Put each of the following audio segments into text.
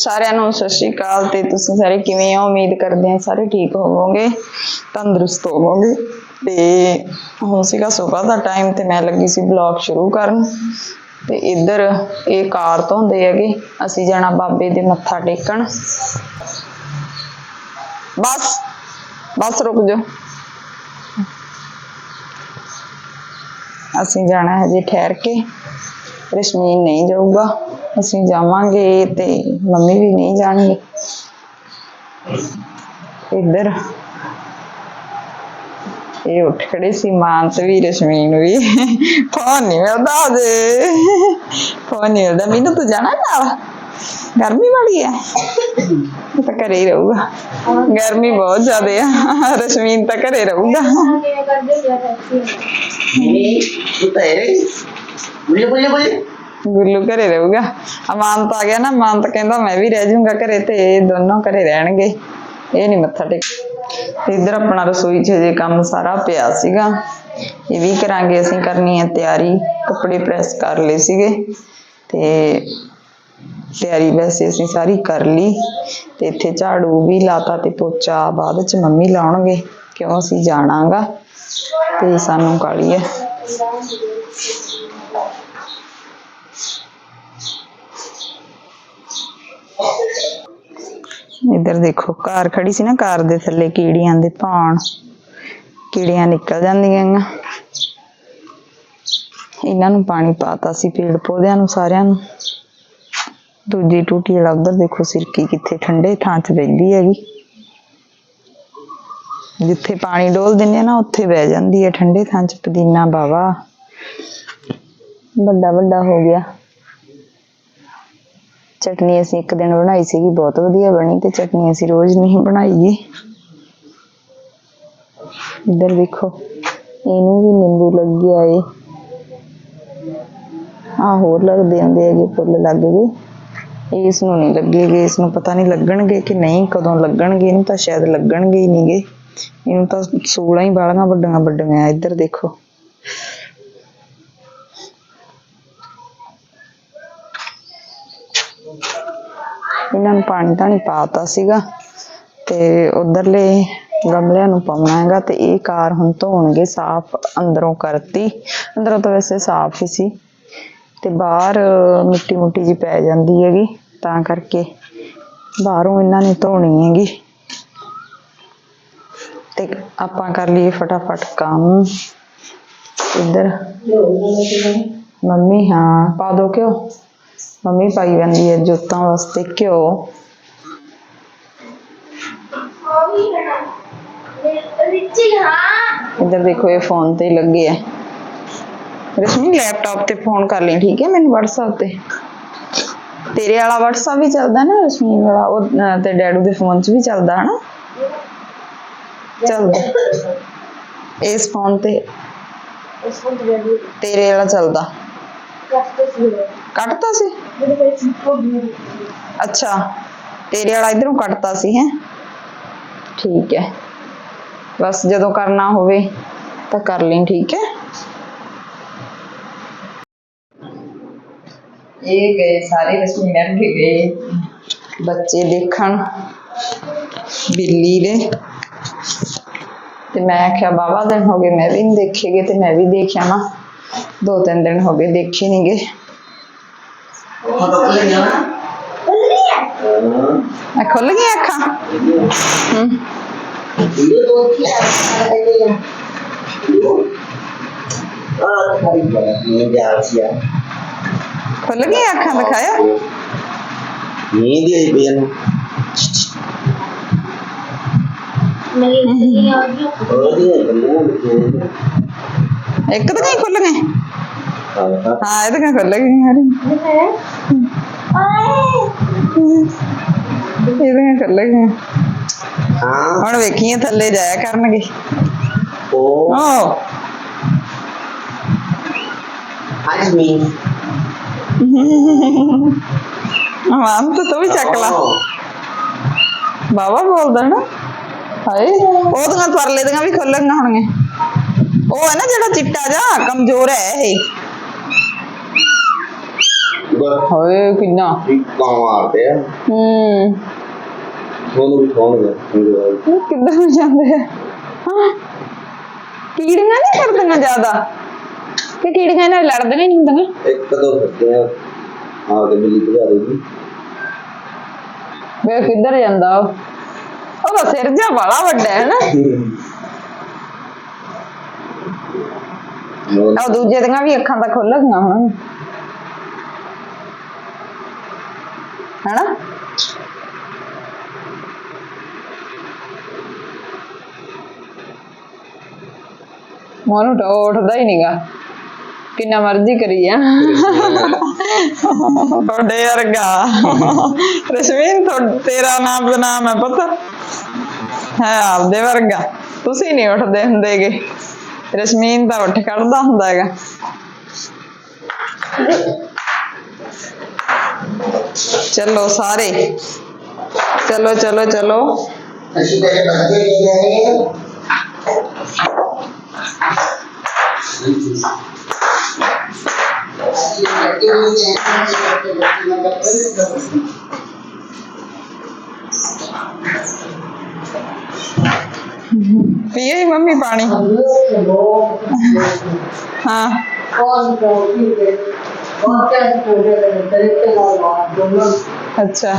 ਸਾਰਿਆਂ ਨੂੰ ਸਤਿ ਸ਼੍ਰੀ ਅਕਾਲ ਤੇ ਤੁਸੀਂ ਸਾਰੇ ਕਿਵੇਂ ਹੋ? ਉਮੀਦ ਕਰਦੇ ਹਾਂ ਸਾਰੇ ਠੀਕ ਹੋਵੋਗੇ, ਤੰਦਰੁਸਤ ਹੋਵੋਗੇ। ਤੇ ਹੁਣ ਸੀਗਾ ਸਵੇਰ ਦਾ ਟਾਈਮ ਤੇ ਮੈਂ ਲੱਗੀ ਸੀ ਬਲੌਗ ਸ਼ੁਰੂ ਕਰਨ। ਤੇ ਇੱਧਰ ਇਹ ਕਾਰ ਧੋਂਦੇ ਹੈਗੇ, ਅਸੀਂ ਜਾਣਾ ਬਾਬੇ ਦੇ ਮੱਥਾ ਟੇਕਣ। ਬਸ ਬਸ ਰੁਕ ਜਾ ਅਸੀਂ ਜਾਣਾ ਹੈ ਜੀ ਠਹਿਰ ਕੇ, ਰਸ਼ਮੀਨ ਨਹੀਂ ਜਾਊਗਾ। ਅਸੀਂ ਜਾਵਾਂਗੇ ਤੇ ਮੰਮੀ ਵੀ ਨਹੀਂ ਜਾਣਗੇ। ਇੱਧਰ ਇਹ ਉੱਠ ਖੜੇ ਸੀ ਮਾਨਸ ਵੀ, ਰਸ਼ਮੀਨ ਵੀ। ਫੋਨ ਨਹੀਂ ਮਿਲਦਾ ਜੇ ਫੋਨ ਨਹੀਂ ਮਿਲਦਾ। ਮੈਨੂੰ, ਤੂੰ ਜਾਣਾ ਨਾਲ? ਗਰਮੀ ਵਾਲੀ ਹੈ ਇਹ ਤਾਂ ਘਰੇ ਹੀ ਰਹੂਗਾ। ਗਰਮੀ ਬਹੁਤ ਜ਼ਿਆਦਾ ਆ। ਰਸ਼ਮੀਨ ਤਾਂ ਘਰੇ ਰਹੂਗਾ। ਕਿਵੇਂ ਕਰਦੇ ਹੋ ਟੈਕਸੀ ਬੋਲੇ ਬੋਲੇ ਬੋਲੇ। ਗੁੱਲੂ ਘਰੇ ਰਹੂਗਾ। ਅਮਾਨਤ ਆ ਗਿਆ ਨਾ, ਅਮਾਨਤ ਕਹਿੰਦਾ ਮੈਂ ਵੀ ਰਹਿ ਜਾਊਂਗਾ ਘਰੇ ਤੇ ਇਹ ਦੋਨੋਂ ਘਰੇ ਰਹਿਣਗੇ। ਇਹ ਨਹੀਂ ਮੱਥਾ ਟੇਕ ਤੇ ਇੱਧਰ ਆਪਣਾ ਰਸੋਈ 'ਚ ਜੇ ਕੰਮ ਸਾਰਾ ਪਿਆ ਸੀਗਾ। ਇਹ ਵੀ ਕਰਾਂਗੇ, ਅਸੀਂ ਕਰਨੀ ਹੈ ਤਿਆਰੀ। ਕੱਪੜੇ ਪ੍ਰੈਸ ਕਰ ਲਏ ਸੀਗੇ। ਤੇ ਤਿਆਰੀ ਵੈਸੇ ਅਸੀਂ ਸਾਰੀ ਕਰ ਲਈ। ਤੇ ਇੱਥੇ ਝਾੜੂ ਵੀ ਲਾਤਾ ਤੇ ਪੋਚਾ ਬਾਅਦ ਚ ਮੰਮੀ ਲਾਉਣਗੇ, ਕਿਉਂ ਅਸੀਂ ਜਾਣਾਗਾ। ਤੇ ਸਾਨੂੰ ਕਾਲੀ ਹੈ ਇੱਧਰ ਦੇਖੋ, ਕਾਰ ਖੜੀ ਸੀ ਨਾ, ਕਾਰ ਦੇ ਥੱਲੇ ਕੀੜੀਆਂ ਦੇ ਭਾਣ। ਕੀੜੀਆਂ ਨਿਕਲ ਜਾਂਦੀਆਂ ਆਂ ਇਹਨਾਂ ਨੂੰ ਪਾਣੀ ਪਾਤਾ ਸੀ ਪੇੜ ਪੌਦਿਆਂ ਨੂੰ, ਸਾਰਿਆਂ ਨੂੰ। ਦੂਜੀ ਟੂਟੀ ਵਾਲਾ ਉਧਰ ਦੇਖੋ, ਸਿਰਕੀ ਕਿੱਥੇ, ਠੰਡੇ ਥਾਂ 'ਚ ਬੈਠੀ ਹੈਗੀ। ਜਿੱਥੇ ਪਾਣੀ ਡੋਲ ਦਿੰਦੇ ਆ ਨਾ, ਉੱਥੇ ਬਹਿ ਜਾਂਦੀ ਹੈ, ਠੰਡੇ ਥਾਂ 'ਚ, ਪੁਦੀਨਾ ਬਾਵਾ। ਵੱਡਾ ਵੱਡਾ ਹੋ ਗਿਆ। ਚਟਨੀ ਅਸੀਂ ਇੱਕ ਦਿਨ ਬਣਾਈ ਸੀਗੀ, ਬਹੁਤ ਵਧੀਆ ਬਣੀ ਤੇ ਚਟਨੀ ਅਸੀਂ ਰੋਜ਼ ਨਹੀਂ ਬਣਾਈਏ। ਇੱਧਰ ਦੇਖੋ ਇਹਨੂੰ ਵੀ ਨਿੰਬੂ ਲੱਗਿਆ ਏ। ਆ ਹੋਰ ਲੱਗਦੇ ਹੁੰਦੇ ਹੈਗੇ, ਫੁੱਲ ਲੱਗ ਗਏ। ਇਸ ਨੂੰ ਨਹੀਂ ਲੱਗੇਗੇ ਇਸ ਨੂੰ ਪਤਾ ਨਹੀਂ ਲੱਗਣਗੇ ਕਿ ਨਹੀਂ, ਕਦੋਂ ਲੱਗਣਗੇ, ਇਹਨੂੰ ਤਾਂ ਸ਼ਾਇਦ ਲੱਗਣਗੇ ਹੀ ਨਹੀਂਗੇ। ਇਹਨੂੰ ਤਾਂ ਸੂਲਾਂ ਹੀ ਬਾਲੀਆਂ ਵੱਡੀਆਂ ਵੱਡੀਆਂ ਇੱਧਰ ਦੇਖੋ। ਇਹਨਾਂ ਨੂੰ ਪਾਣੀ ਤਾਂ ਨਹੀਂ ਪਾਤਾ ਸੀਗਾ ਤੇ ਉਧਰਲੇ ਗਮਲਿਆਂ ਨੂੰ ਪਾਉਣਾ ਹੈਗਾ ਤੇ ਇਹ ਕਾਰ ਹੁਣ ਧੋਣਗੇ, ਸਾਫ਼ ਅੰਦਰੋਂ ਕਰਤੀ। ਅੰਦਰੋਂ ਤਾਂ ਵੈਸੇ ਸਾਫ਼ ਹੀ ਸੀ ਤੇ ਬਾਹਰ ਮਿੱਟੀ ਮੁੱਟੀ ਜੀ ਪੈ ਜਾਂਦੀ ਹੈਗੀ, ਤਾਂ ਕਰਕੇ ਬਾਹਰੋਂ ਇਹਨਾਂ ਨੇ ਧੋਣੀ ਹੈਗੀ। ਤੇ ਆਪਾਂ ਕਰ ਲਈਏ ਫਟਾਫਟ ਕੰਮ। ਇੱਧਰ ਮੰਮੀ, ਹਾਂ, ਪਾ ਦੋ ਕਿਉਂ ਮੰਮੀ ਪਾਈ ਜਾਂਦੀ ਹੈ ਜੋਤਾਂ ਵਾਸਤੇ ਘਿਓ। ਰਿਚੀ ਹਾਂ ਇੱਧਰ ਦੇਖੋ ਇਹ ਫੋਨ ਤੇ ਲੱਗੇ ਆ। ਰਸ਼ਮੀ ਲੈਪਟਾਪ ਤੇ ਫੋਨ ਕਰ ਲਈ, ਠੀਕ ਹੈ? ਮੈਨੂੰ WhatsApp ਤੇ। ਤੇਰੇ ਵਾਲਾ WhatsApp ਵੀ ਚੱਲਦਾ ਨਾ ਰਸ਼ਮੀ ਵਾਲਾ? ਉਹ ਤੇ ਡੈਡੂ ਦੇ ਫੋਨ 'ਚ ਵੀ ਚੱਲਦਾ, ਹਨਾ? ਚੱਲਦਾ। ਇਸ ਫੋਨ ਤੇ। ਇਸ ਨੂੰ ਦੇ ਤੇਰੇ ਵਾਲਾ ਚੱਲਦਾ। ਕੱਟਤਾ ਸੀ ਮੇਰੇ ਵਿੱਚ ਕੋਈ ਅੱਛਾ ਤੇਰੇ ਵਾਲਾ ਇਧਰੋਂ ਕੱਟਤਾ ਸੀ ਹੈ ਠੀਕ ਹੈ ਬਸ ਜਦੋਂ ਕਰਨਾ ਹੋਵੇ ਤਾਂ ਕਰ ਲਈ ਠੀਕ ਹੈ ਇਹ ਗਏ ਸਾਰੇ ਰਸਮੀ ਮੈਮ ਵੀ ਗਏ ਬੱਚੇ ਦੇਖਣ ਬਿੱਲੀ ਦੇ ਤੇ ਮੈਂ ਆਖਿਆ ਬਾਬਾ ਦਿਨ ਹੋ ਗਏ ਮੈਂ ਵੀ ਨਹੀਂ ਦੇਖੇਗੇ ਤੇ ਮੈਂ ਵੀ ਦੇਖ ਆਵਾਂ ਦੋ ਤਿੰਨ ਦਿਨ ਹੋ ਗਏ ਦੇਖੇ ਨਹੀਂ ਗਏ। ਆ ਖੁੱਲ ਗਈਆਂ ਅੱਖਾਂ ਹੂੰ। ਆ ਖੁੱਲ ਗਈਆਂ ਅੱਖਾਂ ਦਿਖਾਇਆ ਨੀਂਦ ਆਈ ਪਈ ਇਹਨੂੰ ਮੇਰੀ ਨਹੀਂ ਆ ਗਈ ਉਹਦੀਆਂ ਗੱਲਾਂ ਵਿੱਚ ਇੱਕ ਤਾਂ ਨਹੀਂ ਖੁੱਲ ਗਏ ਹਾਂ ਹਾਂ ਇਹ ਤਾਂ ਖੁੱਲ ਗਈਆਂ ਹਰੀ ਹੈ ਆਏ ਇਹ ਤਾਂ ਖੁੱਲ ਗਈਆਂ ਹਾਂ ਹੁਣ ਵੇਖੀਏ ਥੱਲੇ ਜਾਇਆ ਕਰਨਗੇ। ਉਹ। ਓ। ਅੱਜ ਮੀ ਮਾਮ ਤਾਂ ਤੂੰ ਵੀ ਚੱਕ ਲਾ। ਬਾਬਾ ਬੋਲਦਾ ਨਾ। ਹਾਏ ਉਹ ਤਾਂ ਪਰਲੇ ਦੀਆਂ ਵੀ ਖੁੱਲਣਗੀਆਂ ਹੋਣਗੀਆਂ। ਉਹ ਹੈ ਨਾ ਜਿਹੜਾ ਚਿੱਟਾ ਜਿਹਾ ਕਮਜ਼ੋਰ ਹੈ ਇਹ। ਸ਼ੂਗਰ ਹੋਏ ਕਿੰਨਾ? ਕਾਂ ਮਾਰਦੇ ਆ। ਹੂੰ। ਉਹਨੂੰ ਵੀ ਖਾਣਗੇ ਸ਼ੂਗਰ ਇਹ ਕਿੱਦਾਂ ਹੋ ਜਾਂਦੇ ਆ? ਹਾਂ। ਕੀੜੀਆਂ ਨਹੀਂ ਕਰਦੀਆਂ ਜ਼ਿਆਦਾ? ਕਿ ਕੀੜੀਆਂ ਨਾਲ ਲੜਦੀਆਂ ਨਹੀਂ ਹੁੰਦੀਆਂ? ਇੱਕ ਦੋ ਫਿਰਦੇ ਆ ਆ ਕੇ ਮਿਲੀ ਭਜਾ ਦੇਗੀ ਵੇ ਕਿੱਧਰ ਜਾਂਦਾ ਉਹ? ਉਹਦਾ ਸਿਰ ਜਿਹਾ ਵੱਡਾ ਹੈ ਨਾ। ਉਹ ਦੂਜੇ ਦੀਆਂ ਵੀ ਅੱਖਾਂ ਤਾਂ ਖੁੱਲ ਗਈਆਂ ਹੁਣ ਹੈਨਾ? ਮੋਨੂੰ ਤਾਂ ਉੱਠਦਾ ਹੀ ਨਹੀਂਗਾ ਕਿੰਨਾ ਮਰਜ਼ੀ ਕਰੀ ਆ ਤੁਹਾਡੇ ਵਰਗਾ। ਰਸ਼ਮੀਨ ਤੁਹਾਡ- ਤੇਰਾ ਨਾਮ ਦਾ ਨਾਮ ਹੈ ਪਤਾ। ਹੈ ਆਪਦੇ ਵਰਗਾ। ਤੁਸੀਂ ਨਹੀਂ ਉੱਠਦੇ ਹੁੰਦੇਗੇ। ਰਸ਼ਮੀਨ ਤਾਂ ਉੱਠ ਖੜਦਾ ਹੁੰਦਾ ਹੈਗਾ। ਚਲੋ ਸਾਰੇ। ਚਲੋ ਚਲੋ ਚਲੋ। ਅਸੀਂ ਤੇਰੇ ਬੱਚੇ ਲੈ ਗਏ ਪੀਏ ਹੀ ਮੰਮੀ ਪਾਣੀ ਹਾਂ ਅੱਛਾ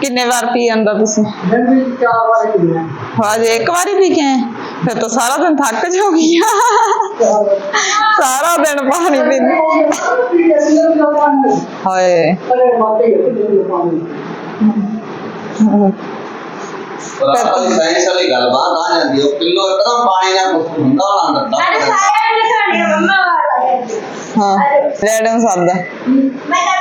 ਕਿੰਨੇ ਵਾਰ ਪੀ ਜਾਂਦਾ ਤੁਸੀਂ ਹਾਜੇ ਇੱਕ ਵਾਰੀ ਪੀ ਕੇ ਆਏ? ਫਿਰ ਤਾਂ ਸਾਰਾ ਦਿਨ ਥੱਕ ਜਾਓਗੀ ਸਾਰਾ ਦਿਨ ਪਾਣੀ ਪੀਂਦੇ ਹਾਏ ਪਰ ਅਸਲ ਸਾਇੰਸ ਵਾਲੀ ਗੱਲ ਬਾਹਰ ਆ ਜਾਂਦੀ ਉਹ ਕਿਲੋ ਇੱਕਦਮ ਪਾਣੀ ਨਾਲ ਕੁਝ ਹੁੰਦਾ ਹੋਣਾ ਹੁੰਦਾ। ਸਾਡੇ ਸਾਰਿਆਂ ਨੇ ਸਾਡੀਆਂ ਮੰਮਾ ਵਾਲਾ ਹਾਂ ਰੈਡਮ ਸਾਦਾ ਮੈਂ ਤਾਂ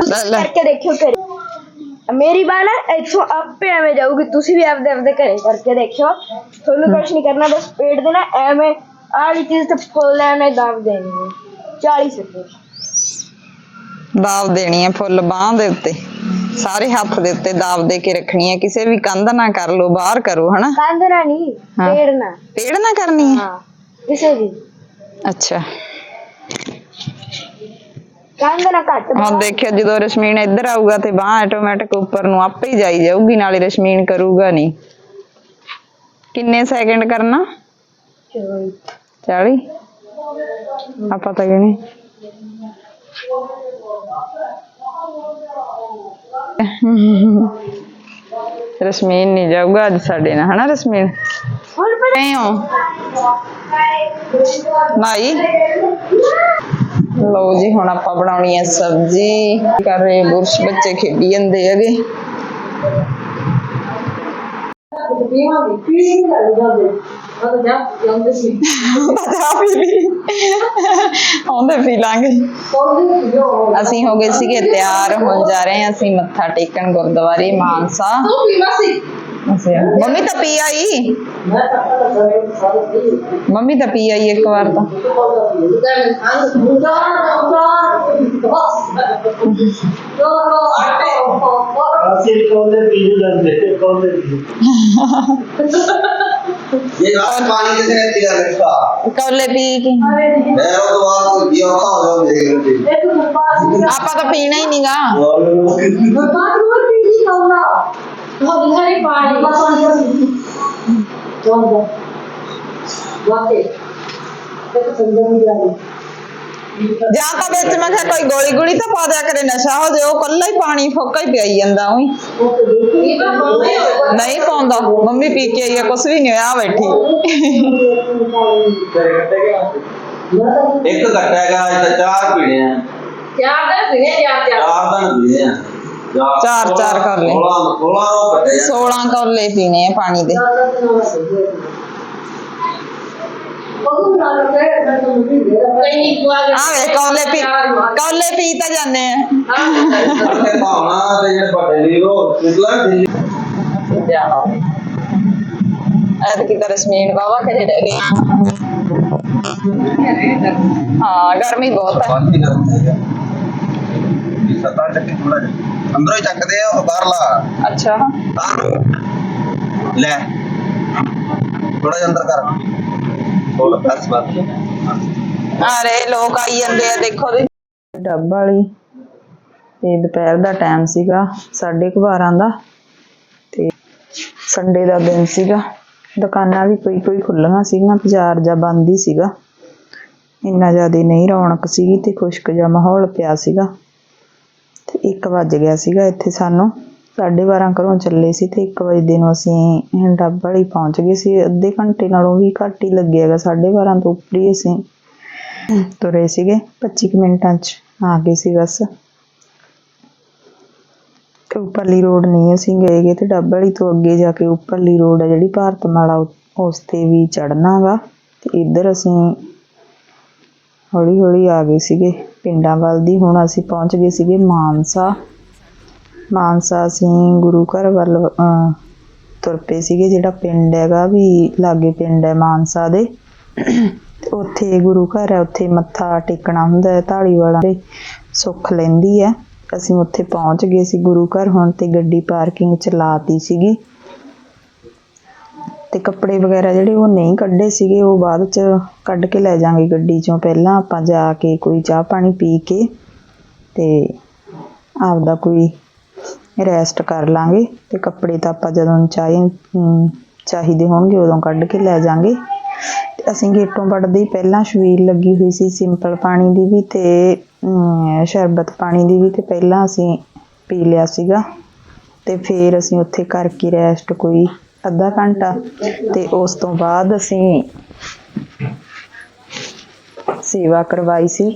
ਨਾਲ ਕਰਕੇ ਦੇਖਿਓ ਕਰ ਮੇਰੀ ਬਾਲਾ ਇੱਥੋਂ ਆਪੇ ਐਵੇਂ ਜਾਊਗੀ ਤੁਸੀਂ ਵੀ ਆਪਦੇ ਆਪਦੇ ਘਰੇ ਕਰਕੇ ਦੇਖਿਓ। ਤੁਹਾਨੂੰ ਕੁਝ ਨਹੀਂ ਕਰਨਾ ਬਸ ਪੇਟ ਦੇਣਾ ਐਵੇਂ ਆਲੀ ਚੀਜ਼ ਤੇ ਫੁੱਲ ਐਵੇਂ ਦਾਬ ਦੇਣੀ 40 ਸੈਕਿੰਡ ਦਾਬ ਦੇਣੀ ਹੈ ਫੁੱਲ ਬਾਹ ਦੇ ਉੱਤੇ। ਸਾਰੇ ਹੱਥ ਦੇ ਉੱਤੇ ਦਾਬ ਦੇ ਕੇ ਰੱਖਣੀ ਹੈ। ਕਿਸੇ ਵੀ ਕੰਧ ਨਾ ਕਰ ਲੋ ਬਾਹਰ ਕਰੋ ਹਨਾ? ਕੰਧ ਨਾ ਨਹੀਂ ਹਾਂ। ਪੇੜ ਨਾ। ਪੇੜ ਨਾ ਕਰਨੀ ਹੈ? ਹਾਂ ਕਿਸੇ ਵੀ ਅੱਛਾ। ਕੰਧ ਨਾ ਘੱਟ ਹੁਣ ਦੇਖਿਓ ਜਦੋਂ ਰਸ਼ਮੀਨ ਇੱਧਰ ਆਊਗਾ ਤੇ ਬਾਹ ਆਟੋਮੈਟਿਕ ਉੱਪਰ ਨੂੰ ਆਪੇ ਹੀ ਜਾਈ ਜਾਊਗੀ ਨਾਲੇ ਰਸ਼ਮੀਨ ਕਰੂਗਾ ਨਹੀਂ। ਕਿੰਨੇ ਸੈਕਿੰਡ ਕਰਨਾ? 40 ਆਪਾਂ ਤਾਂ ਗਣੇ ਰਸ਼ਮੀਨ ਨਹੀਂ ਜਾਊਗਾ ਅੱਜ ਸਾਡੇ ਨਾਲ, ਹਨਾ ਰਸ਼ਮੀਨ? ਹੁਣ ਪਰ ਨਹੀਂ ਹੋ? ਨਾਈ? ਲਓ ਜੀ, ਹੁਣ ਆਪਾਂ ਬਣਾਉਣੀ ਹੈ ਸਬਜ਼ੀ। ਕਰ ਰਹੇ ਬੁਰਸ਼ ਬੱਚੇ ਖੇਡੀ ਜਾਂਦੇ ਹੈਗੇ। ਆਉਂਦੇ ਪੀ ਲਾਂਗੇ। ਅਸੀਂ ਹੋ ਗਏ ਸੀਗੇ ਤਿਆਰ ਹੋਣ ਜਾ ਰਹੇ ਹਾਂ ਅਸੀਂ ਮੱਥਾ ਟੇਕਣ ਗੁਰਦੁਆਰੇ ਮਾਨਸਾ। ਅਸੀਂ ਮੰਮੀ ਤਾਂ ਪੀ ਆਈ ਮੰਮੀ ਤਾਂ ਪੀ ਆਈ ਇੱਕ ਵਾਰ ਤਾਂ ਅਸੀਂ ਕੋਲੇ ਪੀਣ ਜਾਂਦੇ ਕੋਲੇ ਇਹ ਰਾਤ ਪਾਣੀ ਕਿਸੇ ਨੇ ਪੀਆ ਰੱਖਾ ਕੌਲੇ ਪੀ ਕੇ ਮੈਂ ਉਹ ਮੇਰੇ ਕੋਲ ਆਪਾਂ ਤਾਂ ਪੀਣਾ ਹੀ ਨਹੀਂਗਾ ਜਾਂ ਤਾਂ ਵਿੱਚ ਮੈਂ ਕਿਹਾ ਕੋਈ ਗੋਲੀ ਗੋਲੀ ਤਾਂ ਪਾ ਦਿਆ ਕਰੇ ਨਸ਼ਾ ਹੋ ਜਾਏ ਉਹ ਕੱਲਾ ਹੀ ਪਾਣੀ ਫੋਕਾ ਹੀ ਪਿਆਈ ਜਾਂਦਾ ਉਹੀ। ਨਹੀਂ ਪਾਉਂਦਾ ਮੰਮੀ ਪੀ ਕੇ ਆਈ ਆ ਕੁਛ ਵੀ ਨਹੀਂ ਹੋਇਆ ਆਹ ਬੈਠੀ। ਇੱਕ ਘੱਟਾ ਹੈਗਾ ਚਾਰ ਪੀਣੇ ਆ। ਚਾਰ ਦਿਨ ਪੀਣੇ ਆ ਚਾਰ- ਚਾਰ। ਕਰ ਲੈ। 16 16 ਉਹ ਘੱਟੇ ਆ 16 ਕੌਲੇ ਪੀਣੇ ਆ ਪਾਣੀ ਦੇ ਆ ਵੇ ਕੌਲੇ ਪੀ ਕੌਲੇ ਪੀ ਤਾਂ ਜਾਂਦੇ ਆ ਤੇ ਭਾਵਨਾ ਤੇ ਜਿਹੜੇ ਵੱਡੇ ਲੀਰ ਉਹ ਪਿਛਲਾ ਦਿੱਲੀ ਐਤ ਕੀ ਤਾਂ ਰਸਮੀਨ ਬਾਵਾ ਕਰੇ ਰਹਿ ਗਈ ਹਾਂ ਗਰਮੀ ਬਹੁਤ ਹੈ ਬਾਕੀ ਨਾ ਹੁੰਦਾ ਸੱਤਾਂ ਚੱਕੇ ਥੋੜਾ ਜਿਹਾ ਅੰਦਰੋਂ ਹੀ ਚੱਕਦੇ ਆ ਉਹ ਬਾਹਰਲਾ। ਅੱਛਾ। ਲੈ। ਥੋੜਾ ਜਿਹਾ ਅੰਦਰ ਕਰ। ਹੋਰ ਬਸ ਬਸ। ਅਰੇ ਲੋਕ ਆਈ ਜਾਂਦੇ ਆ ਦੇਖੋ ਜੀ ਡੱਬ ਵਾਲੀ। ਤੇ ਦੁਪਹਿਰ ਦਾ ਟਾਈਮ ਸੀਗਾ 12:30 ਦਾ। ਤੇ ਸੰਡੇ ਦਾ ਦਿਨ ਸੀਗਾ। ਦੁਕਾਨਾਂ ਵੀ ਕੋਈ ਕੋਈ ਖੁੱਲੀਆਂ ਸੀਗੀਆਂ ਬਾਜ਼ਾਰ ਜਾਂ ਬੰਦ ਹੀ ਸੀਗਾ। ਇੰਨਾ ਜ਼ਿਆਦਾ ਨਹੀਂ ਰੌਣਕ ਸੀਗੀ ਤੇ ਖੁਸ਼ਕ ਜਿਹਾ ਮਾਹੌਲ ਪਿਆ ਸੀਗਾ। ਤੇ 1 ਵੱਜ ਗਿਆ ਸੀਗਾ ਇੱਥੇ ਸਾਨੂੰ। 12:30 ਘਰੋਂ ਚੱਲੇ ਸੀ ਤੇ 1 ਵਜੇ ਨੂੰ ਅਸੀਂ ਡੱਬ ਵਾਲੀ ਪਹੁੰਚ ਗਏ ਸੀ। ਅੱਧੇ ਘੰਟੇ ਨਾਲੋਂ ਵੀ ਘੱਟ ਹੀ ਲੱਗਿਆਗਾ 12:30 ਤੋਂ ਉੱਪਰ ਹੀ ਅਸੀਂ ਤੁਰੇ ਸੀਗੇ। 25 ਕੁ ਮਿੰਟਾਂ ਚ ਆ ਗਏ ਸੀ ਬਸ। ਤੇ ਉੱਪਰਲੀ ਰੋਡ ਨਹੀਂ ਅਸੀਂ ਗਏ ਗੇ ਤੇ ਡੱਬ ਵਾਲੀ ਤੋਂ ਅੱਗੇ ਜਾ ਕੇ ਉੱਪਰਲੀ ਰੋਡ ਹੈ ਜਿਹੜੀ ਭਾਰਤ ਮਾਲਾ ਉ- ਉਸ ਤੇ ਵੀ ਚੜਨਾਗਾ ਤੇ ਇੱਧਰ ਅਸੀਂ ਹੌਲੀ ਹੌਲੀ ਆ ਗਏ ਸੀਗੇ। ਪਿੰਡਾਂ ਵੱਲ ਦੀ ਹੁਣ ਅਸੀਂ ਪਹੁੰਚ ਗਏ ਸੀਗੇ ਮਾਨਸਾ। ਮਾਨਸਾ ਅਸੀਂ ਗੁਰੂ ਘਰ ਵੱਲ ਤੁਰ ਪਏ ਸੀਗੇ, ਜਿਹੜਾ ਪਿੰਡ ਹੈਗਾ ਵੀ ਲਾਗੇ ਪਿੰਡ ਹੈ ਮਾਨਸਾ ਦੇ। ਉੱਥੇ ਗੁਰੂ ਘਰ ਹੈ, ਉੱਥੇ ਮੱਥਾ ਟੇਕਣਾ ਹੁੰਦਾ ਹੈ ਢਾਲੀਵਾਲਾਂ ਦੇ ਸੁੱਖ ਲੈਂਦੀ ਹੈ। ਅਸੀਂ ਉੱਥੇ ਪਹੁੰਚ ਗਏ ਸੀ ਗੁਰੂ ਘਰ, ਹੁਣ ਤੇ ਗੱਡੀ ਪਾਰਕਿੰਗ ਚ ਲਾਤੀ ਸੀਗੀ। ਅਤੇ ਕੱਪੜੇ ਵਗੈਰਾ ਜਿਹੜੇ ਉਹ ਨਹੀਂ ਕੱਢੇ ਸੀਗੇ, ਉਹ ਬਾਅਦ ਚ ਕੱਢ ਕੇ ਲੈ ਜਾਾਂਗੇ ਗੱਡੀ ਚੋਂ ਪਹਿਲਾਂ ਆਪਾਂ ਜਾ ਕੇ ਕੋਈ ਚਾਹ ਪਾਣੀ ਪੀ ਕੇ ਅਤੇ ਆਪਦਾ ਕੋਈ ਰੈਸਟ ਕਰ ਲਾਂਗੇ ਅਤੇ ਕੱਪੜੇ ਤਾਂ ਆਪਾਂ ਜਦੋਂ ਚਾਹੀ ਚਾਹੀਦੇ ਹੋਣਗੇ ਉਦੋਂ ਕੱਢ ਕੇ ਲੈ ਜਾਾਂਗੇ ਤੇ ਅਸੀਂ ਗੇਟੋਂ ਵੜਦੇ ਹੀ ਪਹਿਲਾਂ ਛਬੀਲ ਲੱਗੀ ਹੋਈ ਸੀ ਸਿੰਪਲ ਪਾਣੀ ਦੀ ਵੀ ਤੇ ਸ਼ਰਬਤ ਪਾਣੀ ਦੀ ਵੀ ਤੇ ਪਹਿਲਾਂ ਅਸੀਂ ਪੀ ਲਿਆ ਸੀਗਾ। ਤੇ ਫਿਰ ਅਸੀਂ ਉੱਥੇ ਕਰਕੇ ਰੈਸਟ ਕੋਈ ਅੱਧਾ ਘੰਟਾ ਤੇ ਉਸ ਤੋਂ ਬਾਅਦ ਅਸੀਂ ਸੇਵਾ ਕਰਵਾਈ ਸੀ।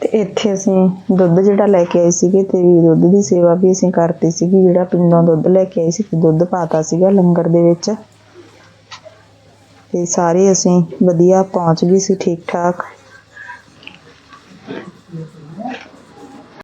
ਤੇ ਇੱਥੇ ਅਸੀਂ ਦੁੱਧ ਜਿਹੜਾ ਲੈ ਕੇ ਆਏ ਸੀਗੇ ਤੇ ਵੀ ਦੁੱਧ ਦੀ ਸੇਵਾ ਵੀ ਅਸੀਂ ਕਰਤੀ ਸੀਗੀ, ਜਿਹੜਾ ਪਿੰਡੋਂ ਦੁੱਧ ਲੈ ਕੇ ਆਏ ਸੀ ਤੇ ਦੁੱਧ ਪਾਤਾ ਸੀਗਾ ਲੰਗਰ ਦੇ ਵਿੱਚ। ਤੇ ਸਾਰੇ ਅਸੀਂ ਵਧੀਆ ਪਹੁੰਚ ਗਏ ਸੀ ਠੀਕ ਠਾਕ